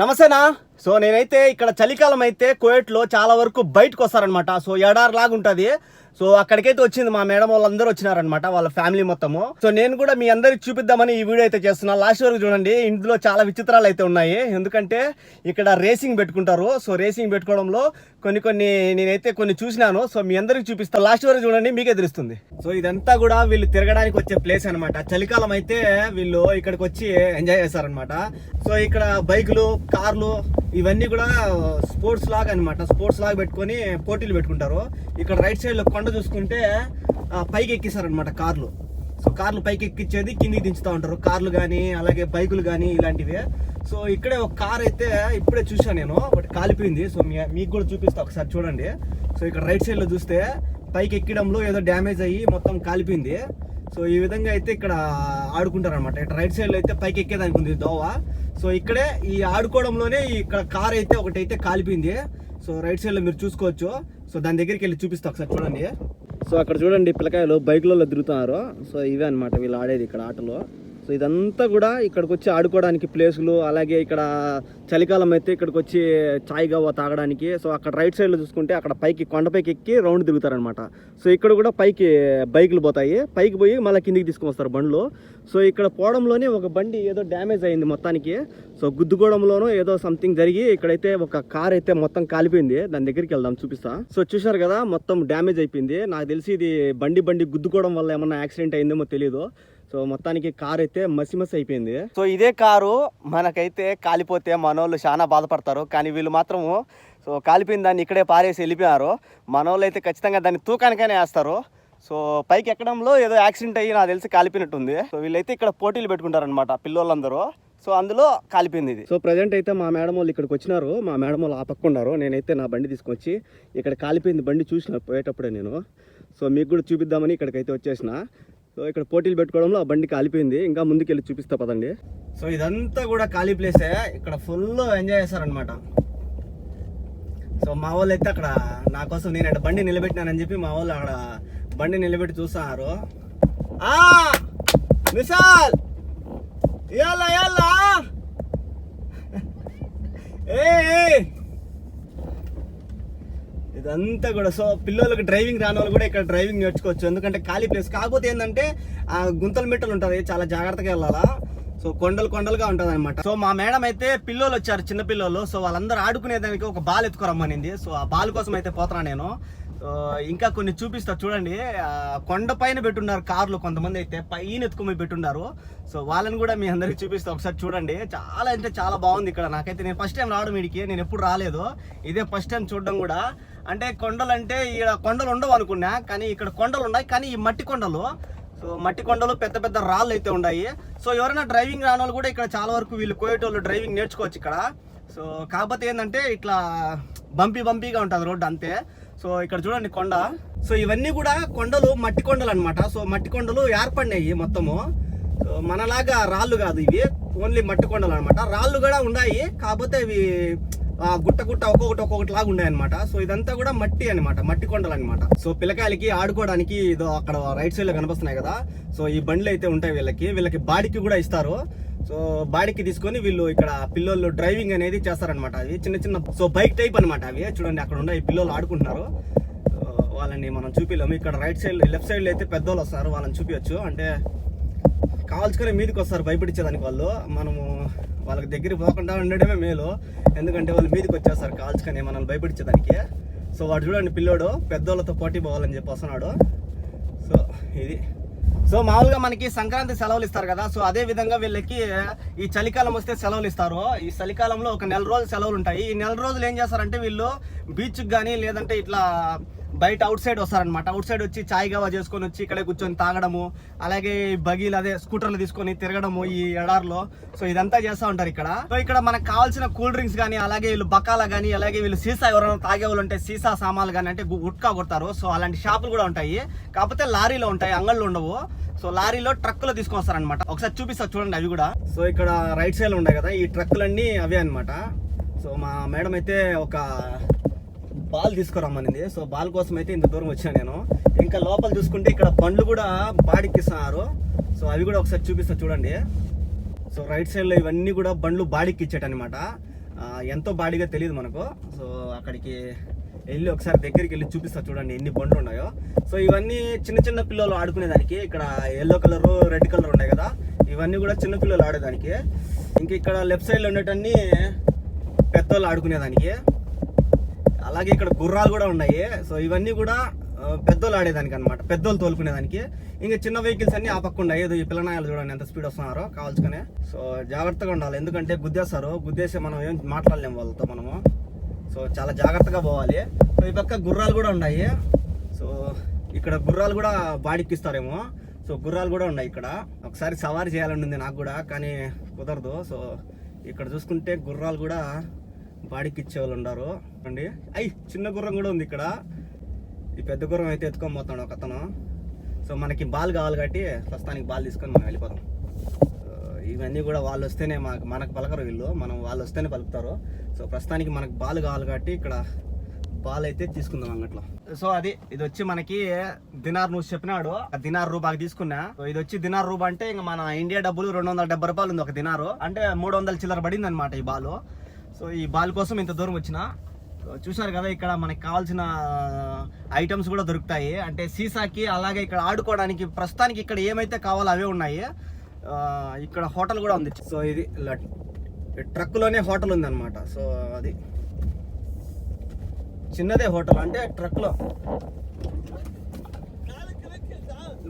నమస్తేనా? సో నేనైతే ఇక్కడ చలికాలం అయితే కోయట్లో చాలా వరకు బయటకు వస్తారనమాట సో ఎడారి లాగా ఉంటుంది సో అక్కడికైతే వచ్చింది మా మేడం వాళ్ళందరూ వచ్చినారనమాట వాళ్ళ ఫ్యామిలీ మొత్తము. సో నేను కూడా మీ అందరికి చూపిద్దామని ఈ వీడియో అయితే చేస్తున్నా. లాస్ట్ వరకు చూడండి ఇందులో చాలా విచిత్రాలు అయితే ఉన్నాయి. ఎందుకంటే ఇక్కడ రేసింగ్ పెట్టుకుంటారు. సో రేసింగ్ పెట్టుకోవడంలో కొన్ని కొన్ని నేనైతే కొన్ని చూసినాను. సో మీ అందరికి చూపిస్తాను లాస్ట్ వరకు చూడండి మీకే తెలుస్తుంది సో ఇదంతా కూడా వీళ్ళు తిరగడానికి వచ్చే ప్లేస్ అనమాట చలికాలం అయితే వీళ్ళు ఇక్కడికి వచ్చి ఎంజాయ్ చేస్తారనమాట సో ఇక్కడ బైకులు కార్లు ఇవన్నీ కూడా స్పోర్ట్స్ లాగా అన్నమాట. స్పోర్ట్స్ లాగా పెట్టుకొని పోటీలు పెట్టుకుంటారు. ఇక్కడ రైట్ సైడ్లో కొండ చూసుకుంటే పైకి ఎక్కిస్తారనమాట కార్లు. సో కార్లు పైకి ఎక్కించేది కిందికి దించుతూ ఉంటారు. కార్లు కానీ అలాగే బైకులు కానీ ఇలాంటివి. సో ఇక్కడే ఒక కార్ అయితే ఇప్పుడే చూసాను నేను బట్ కాలిపోయింది. సో మీ మీకు కూడా చూపిస్తా ఒకసారి చూడండి. సో ఇక్కడ రైట్ సైడ్లో చూస్తే పైకి ఎక్కడంలో ఏదో డ్యామేజ్ అయ్యి మొత్తం కాలిపోయింది. సో ఈ విధంగా అయితే ఇక్కడ ఆడుకుంటారు అనమాట ఇక్కడ రైట్ సైడ్లో అయితే పైకి ఎక్కేదానికి ఉంది దోవ. సో ఇక్కడే ఈ ఆడుకోవడంలోనే ఇక్కడ కార్ అయితే ఒకటి అయితే కాలిపోయింది. సో రైట్ సైడ్లో మీరు చూసుకోవచ్చు. సో దాని దగ్గరికి వెళ్ళి చూపిస్తా ఒకసారి చూడండి. సో అక్కడ చూడండి పిల్లకాయలు బైక్లలో తిరుగుతున్నారు. సో ఇవే అనమాట వీళ్ళు ఆడేది ఇక్కడ ఆటలో. సో ఇదంతా కూడా ఇక్కడికి వచ్చి ఆడుకోవడానికి ప్లేసులు అలాగే ఇక్కడ చలికాలం అయితే ఇక్కడికి వచ్చి చాయ్ గవ్వ తాగడానికి. సో అక్కడ రైట్ సైడ్లో చూసుకుంటే అక్కడ పైకి కొండపైకి ఎక్కి రౌండ్ తిరుగుతారనమాట సో ఇక్కడ కూడా పైకి బైకులు పోతాయి. పైకి పోయి మళ్ళీ కిందికి తీసుకొని వస్తారు బండ్లు. సో ఇక్కడ పోవడంలోనే ఒక బండి ఏదో డ్యామేజ్ అయింది మొత్తానికి. సో గుద్దుకోవడంలోనూ ఏదో సంథింగ్ జరిగి ఇక్కడైతే ఒక కార్ అయితే మొత్తం కాలిపోయింది. దాని దగ్గరికి వెళ్దాం చూపిస్తా. సో చూసారు కదా మొత్తం డ్యామేజ్ అయిపోయింది. నాకు తెలిసి ఇది బండి బండి గుద్దుకోవడం వల్ల ఏమన్నా యాక్సిడెంట్ అయిందేమో తెలియదు సో మొత్తానికి కార్ అయితే మసి మసి అయిపోయింది. సో ఇదే కారు మనకైతే కాలిపోతే మనోళ్ళు చాలా బాధపడతారు. కానీ వీళ్ళు మాత్రము సో కాలిపోయిన దాన్ని ఇక్కడే పారేసి వెళ్ళిపోయారు మనోళ్ళు అయితే ఖచ్చితంగా దాన్ని తూకానికైనా వేస్తారు. సో పైకి ఎక్కడంలో ఏదో యాక్సిడెంట్ అయ్యి నాకు తెలిసి కాలిపోయినట్టుంది. సో వీళ్ళైతే ఇక్కడ పోటీలు పెట్టుకుంటారనమాట పిల్లోళ్ళందరూ. సో అందులో కాలిపోయింది ఇది. సో ప్రజెంట్ అయితే మా మేడం వాళ్ళు ఇక్కడికి వచ్చినారు. మా మేడం వాళ్ళు ఆ పక్క ఉన్నారు నేనైతే నా బండి తీసుకొచ్చి ఇక్కడ కాలిపోయింది బండి చూసిన పోయేటప్పుడే నేను. సో మీకు కూడా చూపిద్దామని ఇక్కడికైతే వచ్చేసిన. సో ఇక్కడ పోటీలు పెట్టుకోవడంలో ఆ బండి కాలిపోయింది. ఇంకా ముందుకెళ్ళి చూపిస్తా పదండి. సో ఇదంతా కూడా ఖాళీ ప్లేసే ఇక్కడ ఫుల్ ఎంజాయ్ చేస్తారనమాట సో మా వాళ్ళు అయితే అక్కడ నా కోసం నేను అక్కడ బండి నిలబెట్టినానని చెప్పి మా వాళ్ళు అక్కడ బండి నిలబెట్టి చూస్తున్నారు. విశాల్! మిసాల్ ఇయాలా ఏ ఏ. ఇదంతా కూడా. సో పిల్లలకు డ్రైవింగ్ రాని వాళ్ళు కూడా ఇక్కడ డ్రైవింగ్ నేర్చుకోవచ్చు. ఎందుకంటే ఖాళీ ప్లేస్. కాకపోతే ఏంటంటే ఆ గుంతల మిట్టలు ఉంటుంది చాలా జాగ్రత్తగా వెళ్ళాలా? సో కొండలు కొండలుగా ఉంటుంది అనమాట సో మా మేడం అయితే పిల్లలు వచ్చారు చిన్న పిల్లలు. సో వాళ్ళందరూ ఆడుకునేదానికి ఒక బాల్ ఎత్తుకోరమ్మనింది. సో ఆ బాల్ కోసం అయితే పోతున్నా నేను. సో ఇంకా కొన్ని చూపిస్తా. చూడండి. కొండ పైన పెట్టున్నారు కార్లు కొంతమంది అయితే. పైన ఎత్తుకుని పెట్టున్నారు. సో వాళ్ళని కూడా మీ అందరికి చూపిస్తా. ఒకసారి చూడండి. చాలా అంటే చాలా బాగుంది ఇక్కడ. నాకైతే నేను ఫస్ట్ టైం రావడం వీడికి నేను ఎప్పుడు రాలేదు. ఇదే ఫస్ట్ టైం చూడడం కూడా. అంటే కొండలు అంటే ఇక్కడ కొండలు ఉండవు అనుకున్నా కానీ ఇక్కడ కొండలు ఉన్నాయి కానీ ఈ మట్టి కొండలు సో మట్టి కొండలు పెద్ద పెద్ద రాళ్ళు అయితే ఉన్నాయి. సో ఎవరైనా డ్రైవింగ్ రాని వాళ్ళు కూడా ఇక్కడ చాలా వరకు వీళ్ళు కోయేటోళ్ళు డ్రైవింగ్ నేర్చుకోవచ్చు ఇక్కడ. సో కాకపోతే ఏంటంటే ఇట్లా బంపీ బంపీగా ఉంటుంది రోడ్డు అంతే. సో ఇక్కడ చూడండి కొండ. సో ఇవన్నీ కూడా కొండలు మట్టి కొండలు అనమాట సో మట్టి కొండలు ఏర్పడినాయి మొత్తము. సో మనలాగా రాళ్ళు కాదు ఇవి. ఓన్లీ మట్టి కొండలు అనమాట రాళ్ళు కూడా ఉన్నాయి కాకపోతే ఇవి గుట్ట గుట్ట ఒక్కొక్కటి ఒక్కొక్కటి లాగా ఉన్నాయన్నమాట. సో ఇదంతా కూడా మట్టి అన్నమాట మట్టి కొండలు అనమాట సో పిల్లకాయలకి ఆడుకోవడానికి ఇదో అక్కడ రైట్ సైడ్లో కనిపిస్తున్నాయి కదా. సో ఈ బండ్లు అయితే ఉంటాయి వీళ్ళకి. వీళ్ళకి బాడీకి కూడా ఇస్తారు. సో బాడీకి తీసుకొని వీళ్ళు ఇక్కడ పిల్లలు డ్రైవింగ్ అనేది చేస్తారనమాట అవి. చిన్న చిన్న సో బైక్ టైప్ అనమాట అవి. చూడండి అక్కడ ఉన్నాయి పిల్లలు ఆడుకుంటున్నారు. వాళ్ళని మనం చూపిలేము ఇక్కడ రైట్ సైడ్ లెఫ్ట్ సైడ్లో అయితే పెద్దోళ్ళు వస్తారు. వాళ్ళని చూపించచ్చు అంటే కావాల్చుకొని మీదకి వస్తారు. భయపడిచ్చేదానికి వాళ్ళు. మనము వాళ్ళకి దగ్గర పోకుండా ఉండడమే మేలు. ఎందుకంటే వాళ్ళు మీదకి వచ్చేస్తారు కాల్చుకొని మనల్ని భయపడించేదానికి సో వాడు చూడండి పిల్లోడు పెద్దోళ్ళతో పోటీ పోవాలని చెప్పి వస్తున్నాడు. సో ఇది సో మామూలుగా మనకి సంక్రాంతి సెలవులు ఇస్తారు కదా సో అదే విధంగా వీళ్ళకి ఈ చలికాలం వస్తే సెలవులు ఇస్తారు. ఈ చలికాలంలో ఒక నెల రోజులు సెలవులు ఉంటాయి. ఈ నెల రోజులు ఏం చేస్తారంటే వీళ్ళు బీచ్కి కానీ లేదంటే ఇట్లా బయట అవుట్ సైడ్ వస్తారనమాట అవుట్ సైడ్ వచ్చి చాయ్ గవా చేసుకొని వచ్చి ఇక్కడే కూర్చొని తాగడము అలాగే ఈ బగీలు అదే స్కూటర్లు తీసుకొని తిరగడము ఈ ఎడార్లో. సో ఇదంతా చేస్తూ ఉంటారు ఇక్కడ. సో ఇక్కడ మనకు కావాల్సిన కూల్ డ్రింక్స్ కానీ అలాగే వీళ్ళు బకాల కానీ అలాగే వీళ్ళు సీసా ఎవరైనా తాగే వాళ్ళు ఉంటే సీసా సామాన్లు కానీ అంటే గుట్కా కొడతారు. సో అలాంటి షాపులు కూడా ఉంటాయి. కాకపోతే లారీలో ఉంటాయి అంగళ్ళు ఉండవు. సో లారీలో ట్రక్కులో తీసుకొని వస్తారనమాట ఒకసారి చూపిస్తా చూడండి అవి కూడా. సో ఇక్కడ రైట్ సైడ్ ఉన్నాయి కదా ఈ ట్రక్కులన్నీ అవే అనమాట సో మా మేడం అయితే ఒక బాల్ తీసుకురమ్మనింది. సో బాల్ కోసం అయితే ఇంత దూరం వచ్చాను నేను. ఇంకా లోపల చూసుకుంటే ఇక్కడ బండ్లు కూడా బాడీకి ఇస్తున్నారు సో అవి కూడా ఒకసారి చూపిస్తా చూడండి. సో రైట్ సైడ్లో ఇవన్నీ కూడా బండ్లు బాడీకి ఇచ్చేటనమాట ఎంతో బాడీగా తెలియదు మనకు. సో అక్కడికి వెళ్ళి ఒకసారి దగ్గరికి వెళ్ళి చూపిస్తా చూడండి ఎన్ని బండ్లు ఉన్నాయో. సో ఇవన్నీ చిన్న చిన్న పిల్లలు ఆడుకునేదానికి. ఇక్కడ ఎల్లో కలర్ రెడ్ కలర్ ఉన్నాయి కదా. ఇవన్నీ కూడా చిన్న పిల్లలు ఆడేదానికి. ఇంక ఇక్కడ లెఫ్ట్ సైడ్లో ఉండేటన్ని పెద్దోళ్ళు ఆడుకునేదానికి. అలాగే ఇక్కడ గుర్రాలు కూడా ఉన్నాయి. సో ఇవన్నీ కూడా పెద్దోళ్ళు ఆడేదానికి అనమాట పెద్దోళ్ళు తోలుకునేదానికి. ఇంకా చిన్న వెహికల్స్ అన్ని ఆ ఏదో ఈ పిల్లనాయాలు చూడండి ఎంత స్పీడ్ వస్తున్నారో కావాల్చుకునే. సో జాగ్రత్తగా ఉండాలి. ఎందుకంటే గుద్దేస్తారు. గుద్దేసి మనం ఏం మాట్లాడలేము వాళ్ళతో మనము. సో చాలా జాగ్రత్తగా పోవాలి. సో ఈ పక్క గుర్రాలు కూడా ఉన్నాయి. సో ఇక్కడ గుర్రాలు కూడా బాడీకి ఇస్తారేమో. సో గుర్రాలు కూడా ఉన్నాయి ఇక్కడ. ఒకసారి సవారీ చేయాలని ఉంది నాకు కూడా కానీ కుదరదు. సో ఇక్కడ చూసుకుంటే గుర్రాలు కూడా బాడీకి ఇచ్చేవాళ్ళు ఉన్నారు అండి అయ్యి చిన్న గుర్రం కూడా ఉంది ఇక్కడ. ఈ పెద్ద గుర్రం అయితే ఎత్తుకొని పోతాడు ఒక అతను సో మనకి బాల్ కావాలి కాబట్టి ప్రస్తుతానికి బాల్ తీసుకొని మనం వెళ్ళిపోతాం. ఇవన్నీ కూడా వాళ్ళు వస్తేనే మనకు మనకు పలకరు వీళ్ళు. మనం వాళ్ళు వస్తేనే పలుకుతారు. సో ప్రస్తుతానికి మనకు బాల్ కావాలి కాబట్టి ఇక్కడ బాల్ అయితే తీసుకుందాం అంగట్లో. సో అది ఇది వచ్చి మనకి దినార్ నువ్వు చెప్పినాడు. ఆ దినార్ రూపాకి తీసుకున్నా. ఇది వచ్చి దినార్ రూపా అంటే ఇంకా మన ఇండియా డబ్బులు రెండు వందల డెబ్బై రూపాయలు ఉంది ఒక దినారు. అంటే మూడు వందల చిల్లర పడింది అనమాట ఈ బాల్. సో ఈ బాల్ కోసం ఇంత దూరం వచ్చిన. చూశారు కదా ఇక్కడ మనకి కావాల్సిన ఐటమ్స్ కూడా దొరుకుతాయి. అంటే సీసాకి అలాగే ఇక్కడ ఆడుకోవడానికి ప్రస్తుతానికి ఇక్కడ ఏమైతే కావాలో అవే ఉన్నాయి. ఇక్కడ హోటల్ కూడా ఉంది. సో ఇది ట్రక్లోనే హోటల్ ఉంది అనమాట సో అది చిన్నదే హోటల్. అంటే ట్రక్లో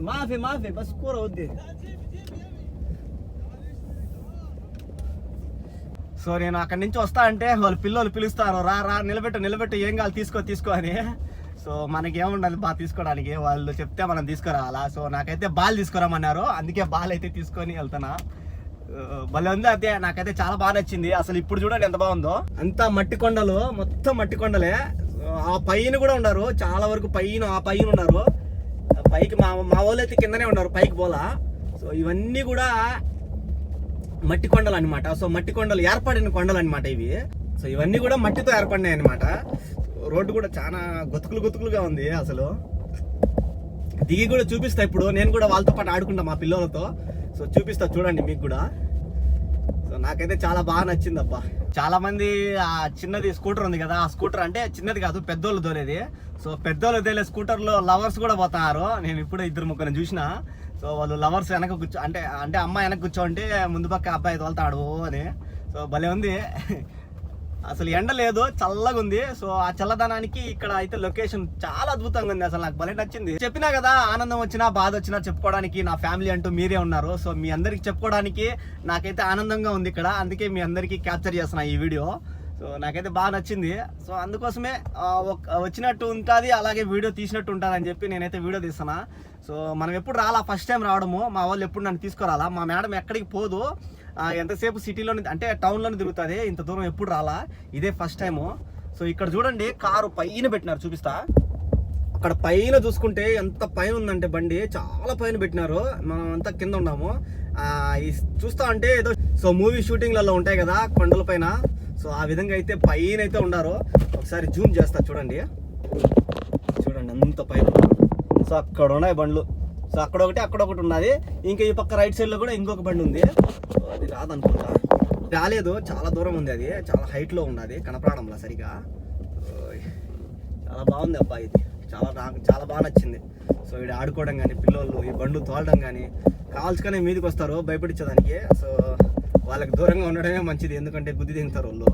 మాఫీ మాఫీ బస్ కూర వద్ది. సో నేను అక్కడి నుంచి వస్తా అంటే వాళ్ళు పిల్లలు పిలుస్తారు. రా రా నిలబెట్టు నిలబెట్టు ఏం కావాలి తీసుకో తీసుకో అని. సో మనకి ఏముండాలి బాగా తీసుకోవడానికి? వాళ్ళు చెప్తే మనం తీసుకురావాలా? సో నాకైతే బాల్ తీసుకురామన్నారు అందుకే బాల్ అయితే తీసుకొని వెళ్తున్నా. భలే ఉంది అదే నాకైతే చాలా బాగా నచ్చింది. అసలు ఇప్పుడు చూడండి ఎంత బాగుందో. అంతా మట్టి కొండలు మొత్తం మట్టి కొండలే. ఆ పైన కూడా ఉన్నారు. చాలా వరకు పైన ఆ పైన ఉన్నారు. పైకి మా మా వాళ్ళు అయితే కిందనే ఉన్నారు పైకి పోలా. సో ఇవన్నీ కూడా మట్టి కొండలు అనమాట సో మట్టి కొండలు ఏర్పడిన కొండలు అనమాట ఇవి. సో ఇవన్నీ కూడా మట్టితో ఏర్పడినాయి అనమాట రోడ్డు కూడా చాలా గుతుకులు గుతుకులుగా ఉంది అసలు. దిగి కూడా చూపిస్తా ఇప్పుడు. నేను కూడా వాళ్ళతో పాటు ఆడుకుంటా మా పిల్లలతో. సో చూపిస్తా చూడండి మీకు కూడా. సో నాకైతే చాలా బాగా నచ్చింది అబ్బా చాలా మంది ఆ చిన్నది స్కూటర్ ఉంది కదా ఆ స్కూటర్ అంటే చిన్నది కాదు పెద్దోళ్ళు తోలేది. సో పెద్దోళ్ళు తోలే స్కూటర్లో లవర్స్ కూడా పోతారు. నేను ఇప్పుడు ఇద్దరు ముగ్గురు చూసిన. సో వాళ్ళు లవర్స్ వెనక కూర్చో అంటే అంటే అమ్మాయి వెనక కూర్చోంటే ముందు పక్క అబ్బాయి తోలుతాడు అని. సో భలే ఉంది. అసలు ఎండ లేదు చల్లగా ఉంది. సో ఆ చల్లదనానికి ఇక్కడ అయితే లొకేషన్ చాలా అద్భుతంగా ఉంది. అసలు నాకు భలే నచ్చింది. చెప్పినా కదా ఆనందం వచ్చినా బాధ వచ్చినా చెప్పుకోవడానికి నా ఫ్యామిలీ అంటూ మీరే ఉన్నారు. సో మీ అందరికి చెప్పుకోవడానికి నాకైతే ఆనందంగా ఉంది ఇక్కడ. అందుకే మీ అందరికీ క్యాప్చర్ చేస్తున్నా ఈ వీడియో సో నాకైతే బాగా నచ్చింది. సో అందుకోసమే ఒక- వచ్చినట్టు ఉంటుంది అలాగే వీడియో తీసినట్టు ఉంటుంది అని చెప్పి నేనైతే వీడియో తీస్తున్నా. సో మనం ఎప్పుడు రాలా? ఫస్ట్ టైం రావడము. మా వాళ్ళు ఎప్పుడు నన్ను తీసుకురాలా? మా మేడం ఎక్కడికి పోదు. ఎంతసేపు సిటీలోనే అంటే టౌన్లోనే తిరుగుతుంది. ఇంత దూరం ఎప్పుడు రాలా? ఇదే ఫస్ట్ టైము. సో ఇక్కడ చూడండి కారు పైన పెట్టినారు చూపిస్తా. అక్కడ పైన చూసుకుంటే ఎంత పైన ఉందంటే బండి చాలా పైన పెట్టినారు. మనం అంతా కింద ఉన్నాము. ఈ చూస్తా అంటే ఏదో సో మూవీ షూటింగ్లలో ఉంటాయి కదా కొండల పైన. సో ఆ విధంగా అయితే పైన అయితే ఉన్నారు ఒకసారి జూమ్ చేస్తా చూడండి. చూడండి అంత పైన సో అక్కడ ఉన్నాయి బండ్లు. సో అక్కడ ఒకటి అక్కడ ఒకటి ఉన్నది. ఇంకా ఈ పక్క రైట్ సైడ్లో కూడా ఇంకొక బండి ఉంది. అది రాదనుకుంటా. రాలేదు చాలా దూరం ఉంది అది. చాలా హైట్లో ఉన్నది కనపడడంలా సరిగా. చాలా బాగుంది అబ్బా ఇది. చాలా నాకు చాలా బాగా నచ్చింది. సో ఇక్కడ ఆడుకోవడం కానీ పిల్లలు ఈ బండ్లు తోలడం కానీ కాల్చుకొని మీదకి వస్తారు భయపడించడానికి సో వాళ్ళకి దూరంగా ఉండడమే మంచిది. ఎందుకంటే గుద్ది తింటారు వాళ్ళు.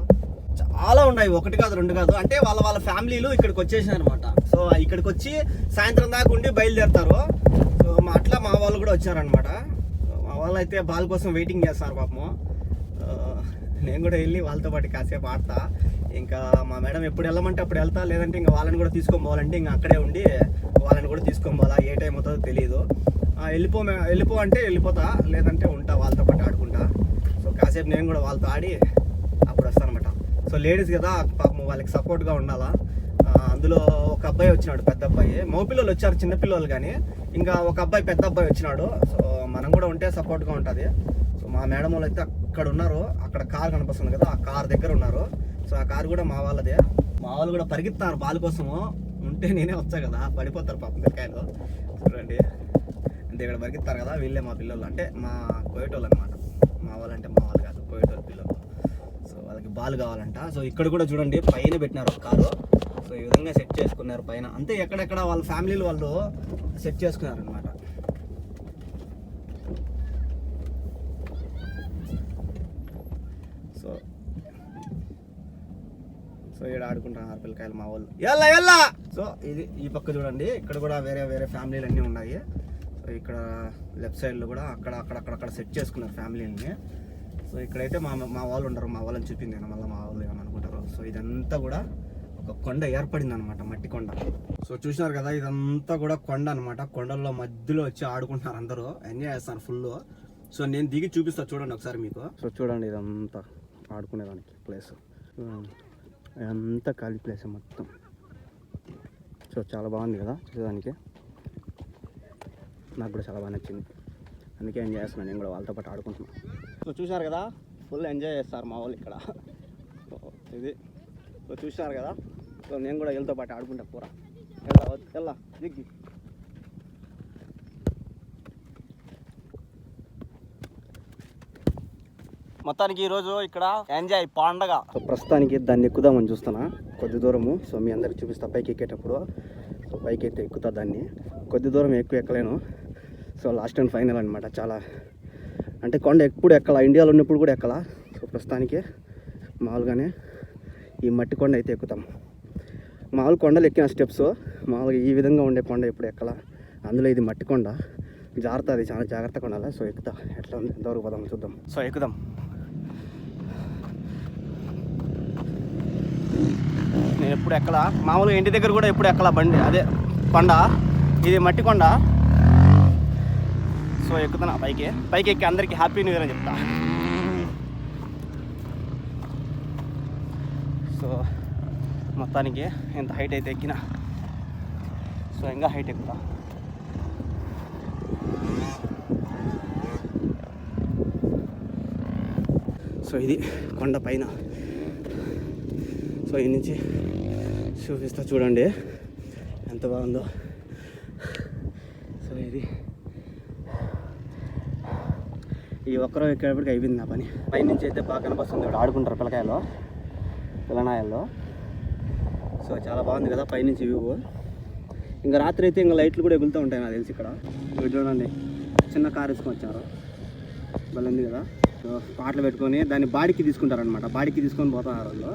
చాలా ఉన్నాయి. ఒకటి కాదు రెండు కాదు. అంటే వాళ్ళ వాళ్ళ ఫ్యామిలీలు ఇక్కడికి వచ్చేసినారు అనమాట సో ఇక్కడికి వచ్చి సాయంత్రం దాకా ఉండి బయలుదేరుతారు. సో మా అట్లా మా వాళ్ళు కూడా వచ్చారనమాట మా వాళ్ళు అయితే బాల్ కోసం వెయిటింగ్ చేస్తారు పాపము. నేను కూడా వెళ్ళి వాళ్ళతో పాటు కాసేపు ఆడతా. ఇంకా మా మేడం ఎప్పుడు వెళ్ళమంటే అప్పుడు వెళ్తా. లేదంటే ఇంకా వాళ్ళని కూడా తీసుకొని పోవాలంటే ఇంకా అక్కడే ఉండి వాళ్ళని కూడా తీసుకొని పోవాలా? ఏ టైం అవుతుందో తెలియదు వెళ్ళిపో వెళ్ళిపో అంటే వెళ్ళిపోతా. లేదంటే ఉంటా వాళ్ళతో పాటు ఆడుకుంటా. కాసేపు నేను కూడా వాళ్ళతో ఆడి అప్పుడు వస్తానమాట సో లేడీస్ కదా పాపం వాళ్ళకి సపోర్ట్గా ఉండాలా. అందులో ఒక అబ్బాయి వచ్చినాడు పెద్ద అబ్బాయి. మగపిల్లలు వచ్చారు చిన్నపిల్లలు కానీ ఇంకా ఒక అబ్బాయి పెద్ద అబ్బాయి వచ్చినాడు. సో మనం కూడా ఉంటే సపోర్ట్గా ఉంటుంది. సో మా మేడం వాళ్ళు అయితే అక్కడ ఉన్నారు. అక్కడ కార్ కనిపిస్తుంది కదా ఆ కార్ దగ్గర ఉన్నారు. సో ఆ కార్ కూడా మా వాళ్ళదే. మా వాళ్ళు కూడా పరిగెత్తున్నారు బాల్ కోసము. ఉంటే నేనే వచ్చా కదా పడిపోతారు పాపం పిల్లకాయలు చూడండి. అంటే ఇక్కడ పరిగెత్తారు కదా వీళ్ళే మా పిల్లలు. అంటే మా కోయటోళ్ళు అనమాట మా వాళ్ళంటే మా వాళ్ళు పిల్లలు. సో వాళ్ళకి బాల్ కావాలంట. సో ఇక్కడ కూడా చూడండి పైన పెట్టినారు కారు. సో ఈ విధంగా సెట్ చేసుకున్నారు పైన. అంతే ఎక్కడెక్కడ వాళ్ళ ఫ్యామిలీలు వాళ్ళు సెట్ చేసుకున్నారు అనమాట సో సో ఇక్కడ ఆడుకుంటున్నారు పిల్లకాయలు మా వాళ్ళు. ఎల్లా ఎల్లా సో ఇది ఈ పక్క చూడండి ఇక్కడ కూడా వేరే వేరే ఫ్యామిలీలు అన్నీ ఉన్నాయి. సో ఇక్కడ లెఫ్ట్ సైడ్లో కూడా అక్కడ అక్కడ అక్కడ అక్కడ సెట్ చేసుకున్నారు ఫ్యామిలీని సో ఇక్కడైతే మా మా వాళ్ళు ఉండరు మా వాళ్ళని చూపింది నేను మళ్ళీ మా వాళ్ళు ఏమని అనుకుంటారు. సో ఇదంతా కూడా ఒక కొండ ఏర్పడింది అనమాట మట్టి కొండ. సో చూసినారు కదా ఇదంతా కూడా కొండ అనమాట కొండల్లో మధ్యలో వచ్చి ఆడుకుంటున్నారు అందరూ. ఎంజాయ్ చేస్తాను ఫుల్ సో నేను దిగి చూపిస్తాను చూడండి ఒకసారి మీకు. సో చూడండి ఇదంతా ఆడుకునేదానికి ప్లేస్ అంతా ఖాళీ ప్లేస్ మొత్తం. సో చాలా బాగుంది కదా చూసేదానికి. నాకు కూడా చాలా బాగా నచ్చింది. అందుకే ఎంజాయ్ చేస్తున్నాను నేను కూడా వాళ్ళతో పాటు ఆడుకుంటున్నాను సో చూశారు కదా ఫుల్ ఎంజాయ్ చేస్తారు మా వాళ్ళు ఇక్కడ. ఇది. సో చూశారు కదా సో నేను కూడా వీళ్ళతో పాటు ఆడుకుంటా కూర వెళ్ళా వెళ్ళా దిగ్గి. మొత్తానికి ఈరోజు ఇక్కడ ఎంజాయ్ పండగ. సో ప్రస్తుతానికి దాన్ని ఎక్కుదామని చూస్తున్నా కొద్ది దూరము. సో మీ అందరికి చూపిస్తా పైకి ఎక్కేటప్పుడు. సో పైకి అయితే ఎక్కుతా దాన్ని. కొద్ది దూరం ఎక్కువ ఎక్కలేను. సో లాస్ట్ అండ్ ఫైనల్ అనమాట చాలా. అంటే కొండ ఎప్పుడు ఎక్కలా ఇండియాలో ఉన్నప్పుడు కూడా ఎక్కలా. సో ప్రస్తుతానికి మామూలుగానే ఈ మట్టి కొండ అయితే ఎక్కుతాం. మామూలు కొండలు ఎక్కిన స్టెప్స్ మామూలుగా ఈ విధంగా ఉండే కొండ ఎప్పుడు ఎక్కలా. అందులో ఇది మట్టి కొండ. జాగ్రత్త అది చాలా జాగ్రత్తగా ఉండాలి? సో ఎక్కుతా. ఎట్లా ఉంది? ఎంతవరకు పోదాం చూద్దాం. సో ఎక్కుదాం. నేను ఎప్పుడు ఎక్కలా? మామూలుగా ఇంటి దగ్గర కూడా ఎప్పుడు ఎక్కలా బండి? అదే కొండ. ఇది మట్టి కొండ. సో ఎక్కుతున్నా పైకి. పైకి ఎక్కి అందరికీ హ్యాపీ న్యూ ఇయర్ అని చెప్తా. సో మొత్తానికి ఎంత హైట్ అయితే ఎక్కినా సో ఇంకా హైట్ ఎక్కుతా. సో ఇది కొండ పైన. సో ఈ నుంచి చూపిస్తా చూడండి. ఎంత బాగుందో. సో ఇది ఈ ఒక్కరో ఎక్కేటప్పటికి అయిపోయింది నా పని. పైన నుంచి అయితే బాగా కనిపిస్తుంది ఇక్కడ ఆడుకుంటారు పిల్లకాయలు పిల్లనాయల్లో. సో చాలా బాగుంది కదా పైనుంచి వ్యూ ఇంకా రాత్రి అయితే ఇంకా లైట్లు కూడా ఎగులుతూ ఉంటాయి నాకు తెలిసి ఇక్కడ. ఇక్కడ చూడండి చిన్న కార్ వేసుకొని వచ్చారు. ఉంది కదా. సో పాటలు పెట్టుకొని దాన్ని బాడీకి తీసుకుంటారనమాట బాడీకి తీసుకొని పోతారు వాళ్ళు.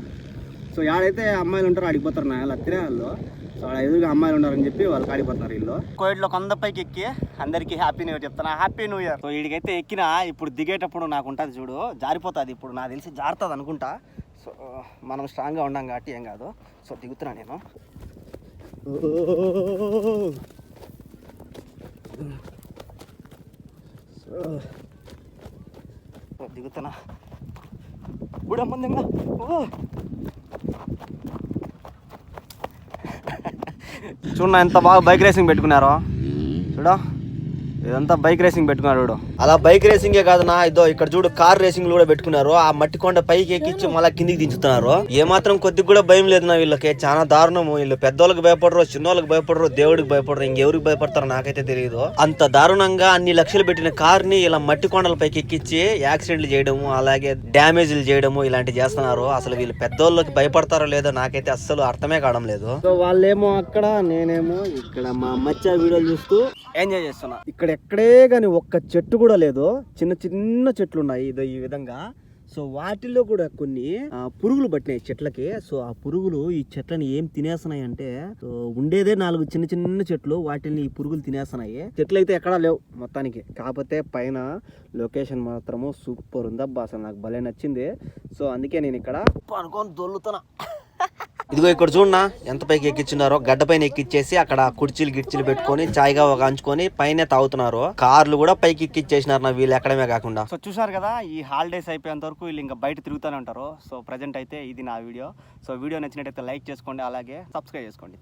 సో ఆడైతే అమ్మాయిలు ఉంటారో ఆడిపోతారు నా వాళ్ళు అత్తరే వాళ్ళు ఎదురుగా అమ్మాయిలు ఉన్నారని చెప్పి వాళ్ళు ఆడిపోతున్నారు వీళ్ళు కోవిడ్లో కొంద పైకి ఎక్కి అందరికీ హ్యాపీ న్యూ ఇయర్ చెప్తాను హ్యాపీ న్యూ ఇయర్. సో వీడికైతే ఎక్కిన ఇప్పుడు దిగేటప్పుడు నాకు ఉంటుంది చూడు జారిపోతుంది ఇప్పుడు. నాకు తెలిసి జారుతుంది అనుకుంటా. సో మనం స్ట్రాంగ్గా ఉన్నాం కాబట్టి ఏం కాదు. సో దిగుతున్నా నేను. సో దిగుతున్నా. బుడమ్మందంగా ఓ చూడ ఎంత బాగా బైక్ రేసింగ్ పెట్టుకున్నారో. చూడ. ఇదంతా బైక్ రేసింగ్ పెట్టుకున్నారు చూడు అలా బైక్ రేసింగే కాదు నా ఇదో ఇక్కడ చూడు కార్ రేసింగ్ కూడా పెట్టుకున్నారు. ఆ మట్టి కొండ పైకి ఎక్కించి మళ్ళీ కిందికి దించుతున్నారు. ఏ మాత్రం కొద్దిగా కూడా భయం లేదు నా వీళ్ళకి. చాలా దారుణము. వీళ్ళు పెద్దోళ్ళకి భయపడరు చిన్నోళ్ళకి భయపడరు దేవుడికి భయపడరు ఇంకెవరికి భయపడతారో నాకైతే తెలియదు అంత దారుణంగా అన్ని లక్షలు పెట్టిన కార్ని ఇలా మట్టి కొండల పైకి ఎక్కించి యాక్సిడెంట్లు చేయడము అలాగే డ్యామేజ్లు చేయడము ఇలాంటివి చేస్తున్నారు. అసలు వీళ్ళు పెద్దోళ్ళకి భయపడతారో లేదో నాకైతే అస్సలు అర్థమే కావడం లేదు. సో వాళ్ళేమో అక్కడ నేనేమో ఇక్కడ మా మచ్చ వీడియోలు చూస్తూ ఎంజాయ్ చేస్తున్నా. ఇక్కడ ఎక్కడే కానీ ఒక్క చెట్టు కూడా లేదు. చిన్న చిన్న చెట్లు ఉన్నాయి ఇదో ఈ విధంగా. సో వాటిల్లో కూడా కొన్ని ఆ, పురుగులు పట్టినాయి చెట్లకి. సో ఆ పురుగులు ఈ చెట్లని ఏం తినేస్తున్నాయి అంటే సో ఉండేదే నాలుగు చిన్న చిన్న చెట్లు వాటిని ఈ పురుగులు తినేస్తున్నాయి. చెట్లు అయితే ఎక్కడా లేవు మొత్తానికి. కాకపోతే పైన లొకేషన్ మాత్రము సూపర్ ఉంది అబ్బా. అసలు నాకు భలే నచ్చింది. సో అందుకే నేను ఇక్కడ అనుకొని దొల్లుతున్నా ఇదిగో ఇక్కడ చూడనా ఎంత పైకి ఎక్కించున్నారో. గడ్డ పైన ఎక్కిచ్చేసి అక్కడ కుర్చీలు గిర్చీలు పెట్టుకొని చాయ్గా ఒక అంచుకొని పైన తాగుతున్నారు. కార్లు కూడా పైకి ఎక్కిచ్చేసినారు నా వీళ్ళు ఎక్కడమే కాకుండా. సో చూసారు కదా ఈ హాలిడేస్ అయిపోయేంత వరకు వీళ్ళు ఇంకా బయట తిరుగుతూనే ఉంటారు. సో ప్రజెంట్ అయితే ఇది నా వీడియో. సో వీడియో నచ్చినట్టయితే లైక్ చేసుకోండి అలాగే సబ్స్క్రైబ్ చేసుకోండి.